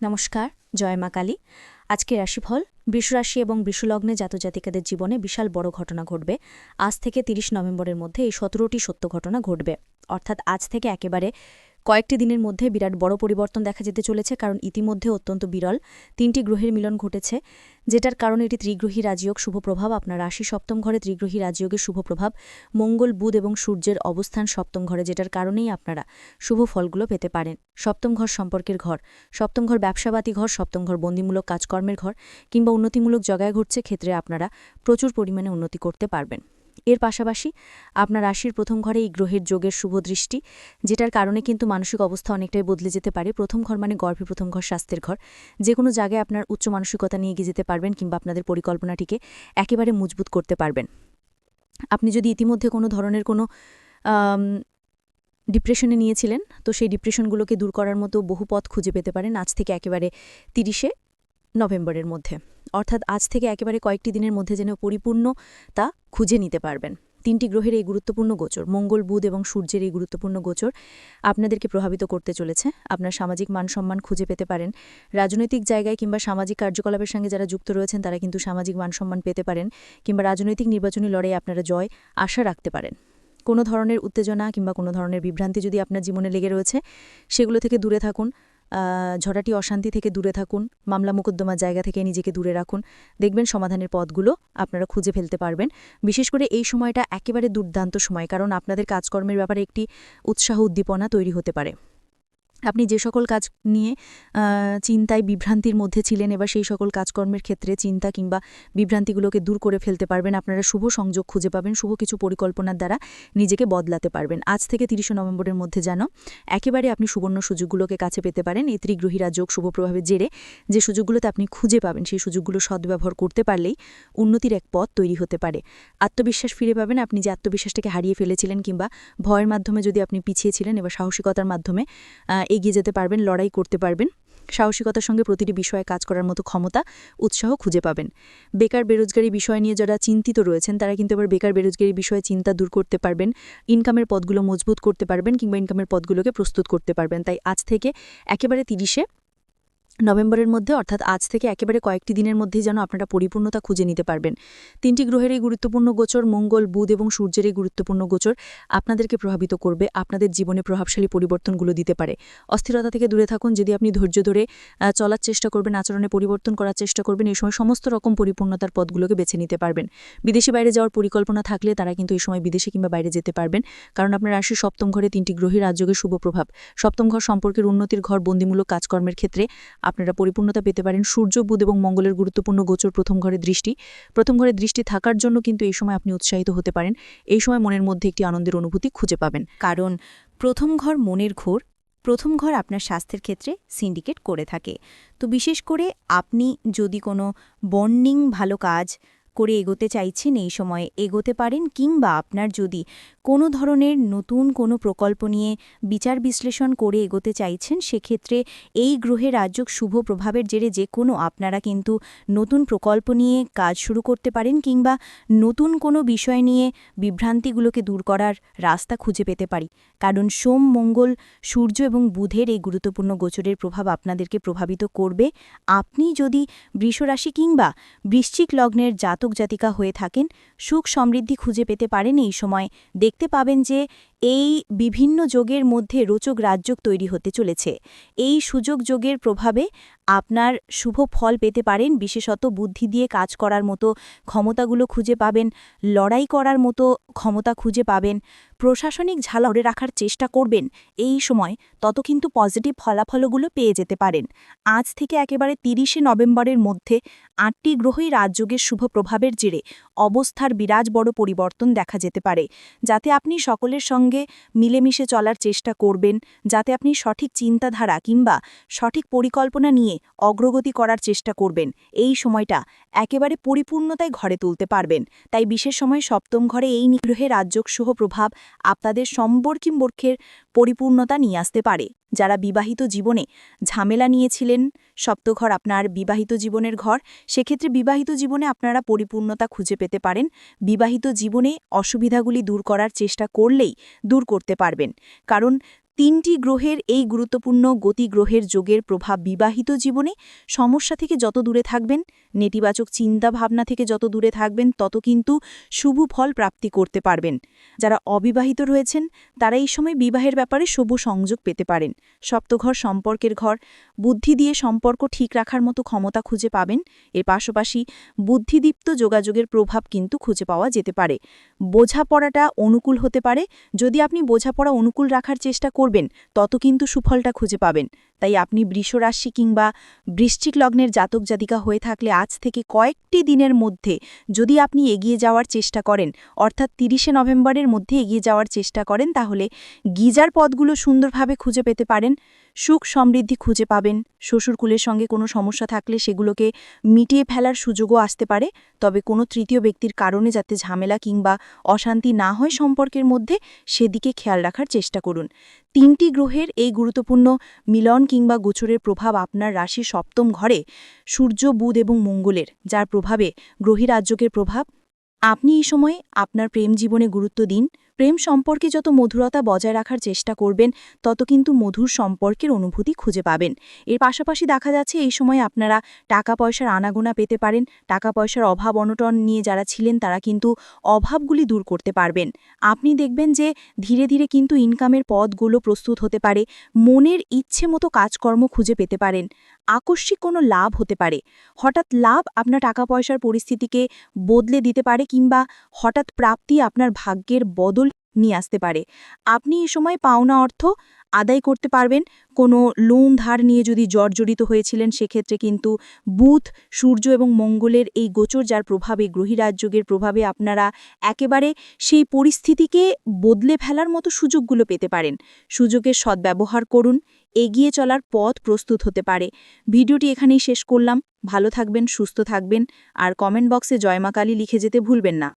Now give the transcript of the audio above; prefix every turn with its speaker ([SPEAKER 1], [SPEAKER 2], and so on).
[SPEAKER 1] নমস্কার, জয় মা কালী। আজকে রাশিফল, বৃষরাশি এবং বৃষলগ্নে জাতজাতিকাদের জীবনে বিশাল বড় ঘটনা ঘটবে। আজ থেকে তিরিশ নভেম্বরের মধ্যে এই সতেরোটি সত্য ঘটনা ঘটবে। অর্থাৎ আজ থেকে একেবারে কয়েকটি দিনের মধ্যে বিরাট বড় পরিবর্তন দেখা যেতে চলেছে, কারণ ইতিমধ্যে অত্যন্ত বিরল তিনটি গ্রহের মিলন ঘটেছে, যেটার কারণে এটি ত্রিগ্রহী রাজযোগ শুভ প্রভাব। আপনার রাশি সপ্তম ঘরে ত্রিগ্রহী রাজযোগের শুভ প্রভাব, মঙ্গল, বুধ এবং সূর্যের অবস্থান সপ্তম ঘরে, যেটার কারণেই আপনারা শুভ ফলগুলো পেতে পারেন। সপ্তম ঘর সম্পর্কের ঘর, সপ্তম ঘর ব্যবসাবাতি ঘর, সপ্তম ঘর বন্দিমূলক কাজকর্মের ঘর, কিংবা উন্নতিমূলক জায়গায় ঘটছে, ক্ষেত্রে আপনারা প্রচুর পরিমাণে উন্নতি করতে পারবেন। এর পাশাপাশি আপনার রাশির প্রথম ঘরে এই গ্রহের যোগের শুভ দৃষ্টি, যেটার কারণে কিন্তু মানসিক অবস্থা অনেকটাই বদলে যেতে পারে। প্রথম ঘর মানে গর্ভে প্রথম ঘর, স্বাস্থ্যের ঘর। যে কোনো জায়গায় আপনার উচ্চ মানসিকতা নিয়ে এগিয়ে যেতে পারবেন কিংবা আপনাদের পরিকল্পনাটিকে একেবারে মজবুত করতে পারবেন। আপনি যদি ইতিমধ্যে কোনো ধরনের কোনো ডিপ্রেশনে নিয়েছিলেন, তো সেই ডিপ্রেশনগুলোকে দূর করার মতো বহু পথ খুঁজে পেতে পারেন আজ থেকে একেবারে তিরিশে নভেম্বরের মধ্যে। অর্থাৎ আজ থেকে একেবারে কয়েকটি দিনের মধ্যে যেন পরিপূর্ণ তা খুঁজে নিতে পারবেন। তিনটি গ্রহের এই গুরুত্বপূর্ণ গোচর, মঙ্গল, বুধ এবং সূর্যের এই গুরুত্বপূর্ণ গোচর আপনাদেরকে প্রভাবিত করতে চলেছে। আপনার সামাজিক মান সম্মান খুঁজে পেতে পারেন। রাজনৈতিক জায়গায় কিংবা সামাজিক কার্যকলাপের সঙ্গে যারা যুক্ত রয়েছেন, তারা কিন্তু সামাজিক মান সম্মান পেতে পারেন কিংবা রাজনৈতিক নির্বাচনী লড়াই আপনারা জয় আশা রাখতে পারেন। কোনো ধরনের উত্তেজনা কিংবা কোনো ধরনের বিভ্রান্তি যদি আপনার জীবনে লেগে রয়েছে, সেগুলো থেকে দূরে থাকুন। ঝড়াটি অশান্তি থেকে দূরে থাকুন, মামলা মোকদ্দমার জায়গা থেকে নিজেকে দূরে রাখুন। দেখবেন সমাধানের পথগুলো আপনারা খুঁজে ফেলতে পারবেন। বিশেষ করে এই সময়টা একেবারে দুর্দান্ত সময়, কারণ আপনাদের কাজকর্মের ব্যাপারে একটি উৎসাহ উদ্দীপনা তৈরি হতে পারে। আপনি যে সকল কাজ নিয়ে চিন্তায় বিভ্রান্তির মধ্যে ছিলেন, এবার সেই সকল কাজকর্মের ক্ষেত্রে চিন্তা কিংবা বিভ্রান্তিগুলোকে দূর করে ফেলতে পারবেন। আপনারা শুভ সংযোগ খুঁজে পাবেন, শুভ কিছু পরিকল্পনার দ্বারা নিজেকে বদলাতে পারবেন। আজ থেকে তিরিশে নভেম্বরের মধ্যে যেন একেবারে আপনি সুবর্ণ সুযোগগুলোকে কাছে পেতে পারেন। এই ত্রিগ্রহীরা যোগ, শুভ প্রভাবের জেরে যে সুযোগগুলোতে আপনি খুঁজে পাবেন, সেই সুযোগগুলো সদ্ব্যবহার করতে পারলেই উন্নতির এক পথ তৈরি হতে পারে। আত্মবিশ্বাস ফিরে পাবেন আপনি যে আত্মবিশ্বাসটাকে হারিয়ে ফেলেছিলেন কিংবা ভয়ের মাধ্যমে যদি আপনি পিছিয়েছিলেন এবার সাহসিকতার মাধ্যমে এগিয়ে যেতে পারবেন, লড়াই করতে পারবেন। সাহসিকতার সঙ্গে প্রতিটি বিষয়ে কাজ করার মতো ক্ষমতা, উৎসাহ খুঁজে পাবেন। বেকার বেরোজগারি বিষয় নিয়ে যারা চিন্তিত রয়েছেন, তারা কিন্তু এবার বেকার বেরোজগারি বিষয়ে চিন্তা দূর করতে পারবেন। ইনকামের পদগুলো মজবুত করতে পারবেন কিংবা ইনকামের পদগুলোকে প্রস্তুত করতে পারবেন। তাই আজ থেকে একেবারে তিরিশে নভেম্বরের মধ্যে, অর্থাৎ আজ থেকে একেবারে কয়েকটি দিনের মধ্যেই যেন আপনারা পরিপূর্ণতা খুঁজে নিতে পারবেন। তিনটি গ্রহের এই গুরুত্বপূর্ণ গোচর, মঙ্গল, বুধ এবং সূর্যের এই গুরুত্বপূর্ণ গোচর, আপনাদেরকে প্রভাবিত করবে, আপনাদের জীবনে প্রভাবশালী পরিবর্তনগুলো দিতে পারে। অস্থিরতা থেকে দূরে থাকুন, যদি আপনি ধৈর্য ধরে চলার চেষ্টা করবেন, আচরণে পরিবর্তন করার চেষ্টা করবেন, এই সময় সমস্ত রকম পরিপূর্ণতার পদগুলোকে বেছে নিতে পারবেন। বিদেশি বাইরে যাওয়ার পরিকল্পনা থাকলে তারা কিন্তু এই সময় বিদেশে কিংবা বাইরে যেতে পারবেন। কারণ আপনার রাশি সপ্তম ঘরে তিনটি গ্রহের রাজ্যের শুভ প্রভাব। সপ্তম ঘর সম্পর্কের উন্নতির ঘর, বন্দিমূলক কাজকর্মের ক্ষেত্রে আপনারা পরিপূর্ণতা পেতে পারেন। সূর্য, বুধ এবং মঙ্গলের গুরুত্বপূর্ণ গোচর প্রথম ঘরে দৃষ্টি। প্রথম ঘরে দৃষ্টি থাকার জন্য কিন্তু এই সময় আপনি উৎসাহিত হতে পারেন। এই সময় মনের মধ্যে একটি আনন্দের অনুভূতি খুঁজে পাবেন।
[SPEAKER 2] কারণ প্রথম ঘর মনের ঘোর, প্রথম ঘর আপনার স্বাস্থ্যের ক্ষেত্রে সিন্ডিকেট করে থাকে। তো বিশেষ করে আপনি যদি কোনো বন্ডিং ভালো কাজ করে এগোতে চাইছেন এই সময়ে, এগোতে পারেন কিংবা আপনার যদি কোনো ধরনের নতুন কোনো প্রকল্প নিয়ে বিচার বিশ্লেষণ করে এগোতে চাইছেন, সেক্ষেত্রে এই গ্রহের রাজ্য শুভ প্রভাবের জেরে যে কোনো আপনারা কিন্তু নতুন প্রকল্প নিয়ে কাজ শুরু করতে পারেন কিংবা নতুন কোনো বিষয় নিয়ে বিভ্রান্তিগুলোকে দূর করার রাস্তা খুঁজে পেতে পারি। কারণ সোম, মঙ্গল, সূর্য এবং বুধের এই গুরুত্বপূর্ণ গোচরের প্রভাব আপনাদেরকে প্রভাবিত করবে। আপনি যদি বৃষরাশি কিংবা বৃশ্চিক লগ্নের জাতক জাতিকা হয়ে থাকেন, সুখ সমৃদ্ধি খুঁজে পেতে পারেন এই সময়। দেখতে পাবেন যে এই বিভিন্ন যোগের মধ্যে রোচক রাজযোগ তৈরি হতে চলেছে। এই সুযোগ যোগের প্রভাবে আপনার শুভ ফল পেতে পারেন, বিশেষত বুদ্ধি দিয়ে কাজ করার মতো ক্ষমতাগুলো খুঁজে পাবেন, লড়াই করার মতো ক্ষমতা খুঁজে পাবেন, প্রশাসনিক ঝালা ধরে রাখার চেষ্টা করবেন, এই সময় তত কিন্তু পজিটিভ ফলাফলগুলো পেয়ে যেতে পারেন। আজ থেকে একেবারে তিরিশে নভেম্বরের মধ্যে আটটি গ্রহই রাজযোগের শুভ প্রভাবের জেরে অবস্থার বিরাজ বড় পরিবর্তন দেখা যেতে পারে। যাতে আপনি সকলের সঙ্গে মিলেমিশে চলার চেষ্টা করবেন, যাতে আপনি সঠিক চিন্তাধারা কিংবা সঠিক পরিকল্পনা নিয়ে অগ্রগতি করার চেষ্টা করবেন। এই সময়টা একেবারে পরিপূর্ণতায় ঘরে তুলতে পারবেন। তাই বিশেষ সময় সপ্তম ঘরে এই নিগ্রহে রাজযোগ শুভ প্রভাব আপনাদের সম্পর্কিম্বর্ক্ষের পরিপূর্ণতা নিয়ে আসতে পারে। যারা বিবাহিত জীবনে ঝামেলা নিয়েছিলেন, সপ্তঘর আপনার বিবাহিত জীবনের ঘর, সেক্ষেত্রে বিবাহিত জীবনে আপনারা পরিপূর্ণতা খুঁজে পেতে পারেন। বিবাহিত জীবনে অসুবিধাগুলি দূর করার চেষ্টা করলেই দূর করতে পারবেন। কারণ
[SPEAKER 1] তিনটি গ্রহের এই গুরুত্বপূর্ণ গতি গ্রহের যোগের প্রভাব বিবাহিত জীবনে সমস্যা থেকে যত দূরে থাকবেন, নেতিবাচক চিন্তা ভাবনা থেকে যত দূরে থাকবেন, তত কিন্তু শুভ ফল প্রাপ্তি করতে পারবেন। যারা অবিবাহিত রয়েছেন, তারা এই সময় বিবাহের ব্যাপারে শুভ সংযোগ পেতে পারেন। সপ্তঘর সম্পর্কের ঘর, বুদ্ধি দিয়ে সম্পর্ক ঠিক রাখার মতো ক্ষমতা খুঁজে পাবেন। এর পাশাপাশি বুদ্ধিদীপ্ত যোগাযোগের প্রভাব কিন্তু খুঁজে পাওয়া যেতে পারে। বোঝাপড়াটা অনুকূল হতে পারে। যদি আপনি বোঝাপড়া অনুকূল রাখার চেষ্টা করবেন তত কিন্তু সুফলটা খুঁজে পাবেন। তাই আপনি বৃষরাশি কিংবা বৃশ্চিক লগ্নের জাতক জাতিকা হয়ে থাকলে আজ থেকে কয়েকটি দিনের মধ্যে যদি আপনি এগিয়ে যাওয়ার চেষ্টা করেন, অর্থাৎ তিরিশে নভেম্বরের মধ্যে এগিয়ে যাওয়ার চেষ্টা করেন, তাহলে গিজার পদগুলো সুন্দরভাবে খুঁজে পেতে পারেন, সুখ সমৃদ্ধি খুঁজে পাবেন। শ্বশুরকুলের সঙ্গে কোনো সমস্যা থাকলে সেগুলোকে মিটিয়ে ফেলার সুযোগও আসতে পারে, তবে কোনো তৃতীয় ব্যক্তির কারণে যাতে ঝামেলা কিংবা অশান্তি না হয় সম্পর্কের মধ্যে, সেদিকে খেয়াল রাখার চেষ্টা করুন। তিনটি গ্রহের এই গুরুত্বপূর্ণ মিলন কিংবা গোচরের প্রভাব আপনার রাশি সপ্তম ঘরে সূর্য, বুধ এবং মঙ্গলের, যার প্রভাবে গ্রহীরাজ্যকের প্রভাব। আপনি এই সময়ে আপনার প্রেম জীবনে গুরুত্ব দিন। প্রেম সম্পর্কে যত মধুরতা বজায় রাখার চেষ্টা করবেন, তত কিন্তু মধুর সম্পর্কের অনুভূতি খুঁজে পাবেন। এর পাশাপাশি দেখা যাচ্ছে এই সময় আপনারা টাকা পয়সার আনাগোনা পেতে পারেন টাকা পয়সার অভাব অনটন নিয়ে যারা ছিলেন তারা কিন্তু অভাবগুলি দূর করতে পারবেন। আপনি দেখবেন যে ধীরে ধীরে কিন্তু ইনকামের পথগুলো প্রস্তুত হতে পারে, মনের ইচ্ছে মতো কাজকর্ম খুঁজে পেতে পারেন, আকস্মিক কোনো লাভ হতে পারে। হঠাৎ লাভ আপনার টাকা পয়সার পরিস্থিতিকে বদলে দিতে পারে কিংবা হঠাৎ প্রাপ্তি আপনার ভাগ্যের বদল নিয়ে আসতে পারে। আপনি এ সময় পাওনা অর্থ আদায় করতে পারবেন। কোনো লোন ধার নিয়ে যদি জর্জরিত হয়েছিলেন, সেক্ষেত্রে কিন্তু বুধ, সূর্য এবং মঙ্গলের এই গোচর, যার প্রভাবে গ্রহীরাজ্যের প্রভাবে আপনারা একেবারে সেই পরিস্থিতিকে বদলে ফেলার মতো সুযোগগুলো পেতে পারেন। সুযোগের সদ্ব্যবহার করুন। এগিয়ে চলার পথ প্রস্তুত হতে পারে। ভিডিওটি এখানেই শেষ করলাম। ভালো থাকবেন, সুস্থ থাকবেন। আর কমেন্ট বক্সে জয়মা কালী লিখে যেতে ভুলবেন না।